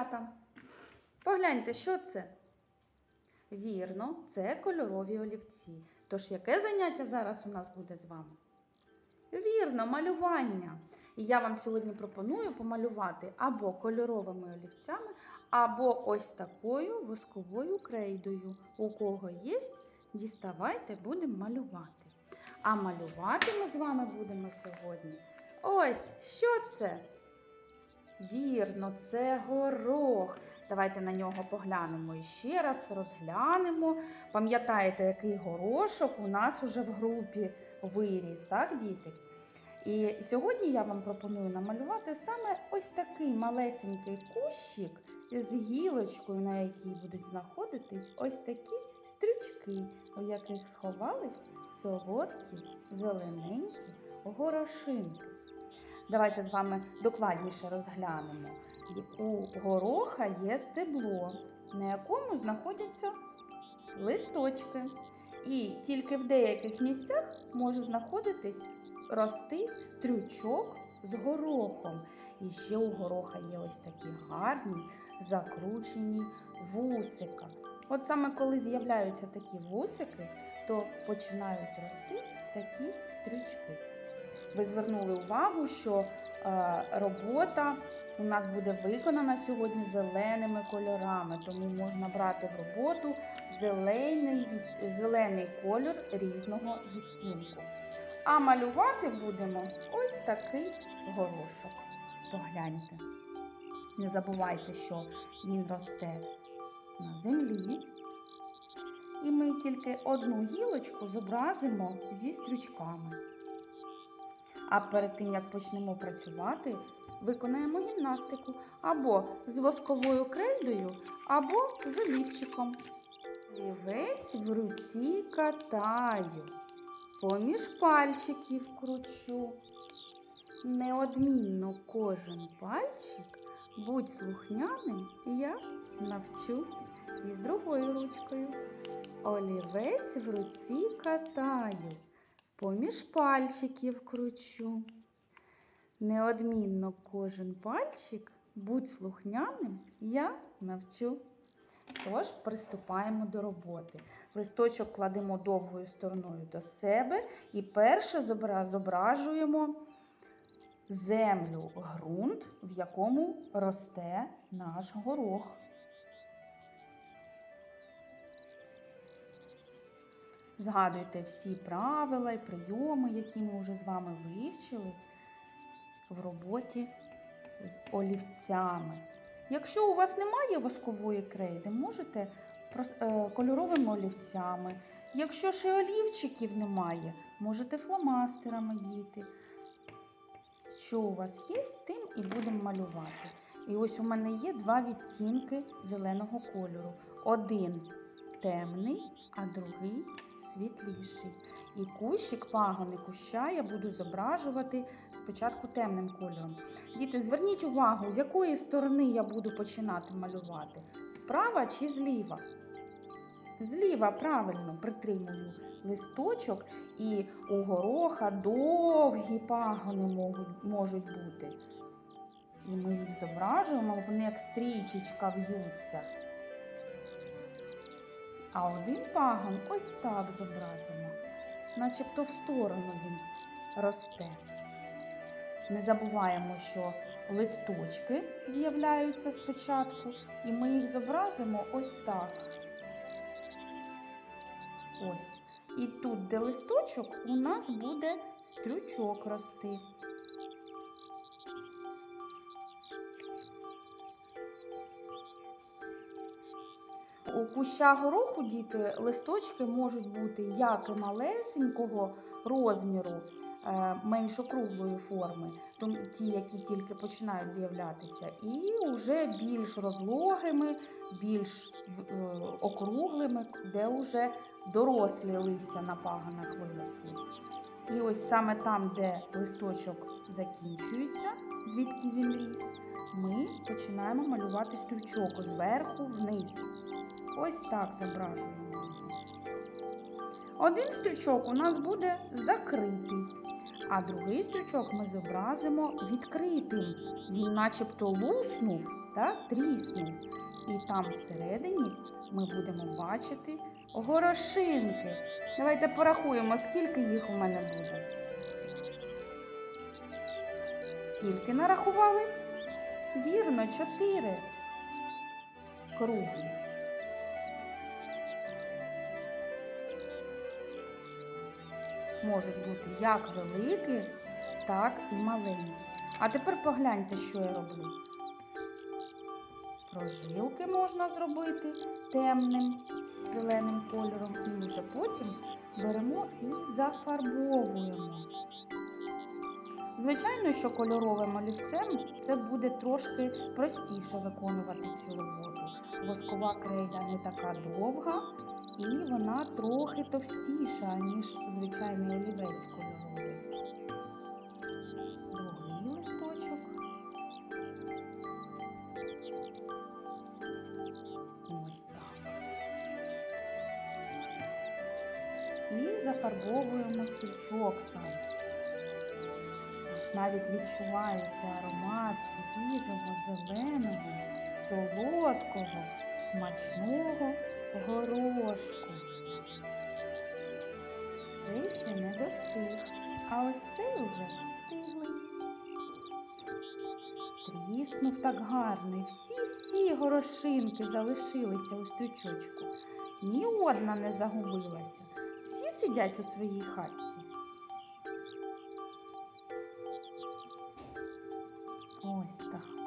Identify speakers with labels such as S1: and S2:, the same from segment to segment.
S1: малята. Погляньте, що це? Вірно, це кольорові олівці. Тож, яке заняття зараз у нас буде з вами? Вірно, малювання. І я вам сьогодні пропоную помалювати або кольоровими олівцями, або ось такою восковою крейдою. У кого є, діставайте, будемо малювати. А малювати ми з вами будемо сьогодні. Ось що це? Вірно, це горох. Давайте на нього поглянемо і ще раз розглянемо. Пам'ятаєте, який горошок у нас уже в групі виріс, так, діти? І сьогодні я вам пропоную намалювати саме ось такий малесенький кущик з гілочкою, на якій будуть знаходитись ось такі стрючки, у яких сховались солодкі, зелененькі горошинки. Давайте з вами докладніше розглянемо. У гороха є стебло, на якому знаходяться листочки. І тільки в деяких місцях може знаходитись рости стрючок з горохом. І ще у гороха є ось такі гарні закручені вусика. От саме коли з'являються такі вусики, то починають рости такі стрючки. Ви звернули увагу, що е, робота у нас буде виконана сьогодні зеленими кольорами, тому можна брати в роботу зелений, зелений кольор різного відтінку. А малювати будемо ось такий горошок. Погляньте. Не забувайте, що він росте на землі. І ми тільки одну гілочку зобразимо зі стрючками. А перед тим, як почнемо працювати, виконаємо гімнастику або з восковою крейдою, або з олівчиком. Олівець в руці катаю, поміж пальчиків кручу. Неодмінно кожен пальчик, будь слухняним, я навчу. І з другою ручкою. Олівець в руці катаю, поміж пальчиків кручу. Неодмінно кожен пальчик, будь слухняним, я навчу. Тож приступаємо до роботи. Листочок кладемо довгою стороною до себе і перше зображуємо землю, ґрунт, в якому росте наш горох. Згадуйте всі правила і прийоми, які ми вже з вами вивчили в роботі з олівцями. Якщо у вас немає воскової крейди, можете е, кольоровими олівцями. Якщо ще олівчиків немає, можете фломастерами діти. Що у вас є, тим і будемо малювати. І ось у мене є два відтінки зеленого кольору. Один темний, а другий світліший. І кущик, пагони куща я буду зображувати спочатку темним кольором. Діти, зверніть увагу, з якої сторони я буду починати малювати: справа чи зліва? Зліва правильно притримую листочок, і у гороха довгі пагони можуть, бути. І ми їх зображуємо, вони як стрічечка в'ються. А один пагон ось так зобразимо, начебто в сторону він росте. Не забуваємо, що листочки з'являються спочатку, і ми їх зобразимо ось так. Ось. І тут, де листочок, у нас буде стрючок рости. У куща гороху діти листочки можуть бути як малесенького розміру, е, меншокруглої форми, ті, які тільки починають з'являтися, і вже більш розлогими, більш е, округлими, де вже дорослі листя на паганах виросли. І ось саме там, де листочок закінчується, звідки він ріс, ми починаємо малювати стрючок зверху вниз. Ось так зображуємо. Один стрючок у нас буде закритий, А другий стрючок ми зобразимо відкритим. Він начебто луснув та тріснув. І там всередині ми будемо бачити горошинки. Давайте порахуємо, скільки їх у мене буде. Скільки нарахували? Вірно, чотири. Круглі. Можуть бути як великі, так і маленькі. А тепер погляньте, що я роблю. Прожилки можна зробити темним зеленим кольором, і вже потім беремо і зафарбовуємо. Звичайно, що кольоровим олівцем це буде трошки простіше виконувати цю роботу. Воскова крейда не така довга і вона трохи товстіша, ніж звичайний олівець кольоровий. Другий листочок. Ось так. І зафарбовуємо стрічок сам. Ось навіть відчувається аромат свіжого, зеленого, солодкого, смачного горошку. Цей ще не достиг, а ось цей уже стиглий. Тріснув так гарно, і всі-всі горошинки залишилися у стрючочку. Ні одна не загубилася. Всі сидять у своїй хатці. Ось так.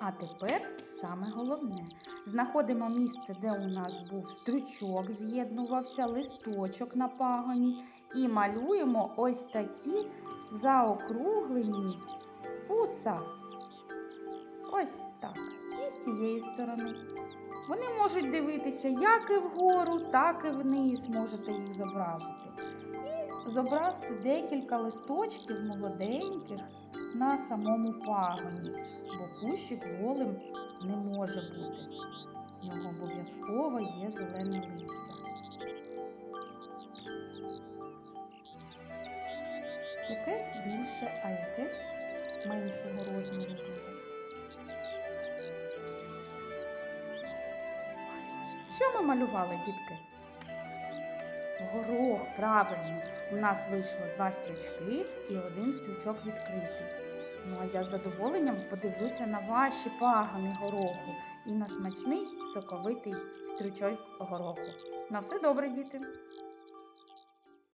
S1: А тепер саме головне. Знаходимо місце, де у нас був стручок, з'єднувався, листочок на пагоні, і малюємо ось такі заокруглені вуса. Ось так. І з цієї сторони. Вони можуть дивитися як і вгору, так і вниз можете їх зобразити. І зобразити декілька листочків молоденьких на самому пагоні, бо кущик голим не може бути. В нього обов'язково є зелене листя. Якесь більше, а якесь меншого розміру буде. Що ми малювали, дітки? Горох, правильно. У нас вийшло два стрючки і один стрючок відкритий. Ну а я з задоволенням подивлюся на ваші пагани гороху і на смачний соковитий стрючок гороху. На все добре, діти!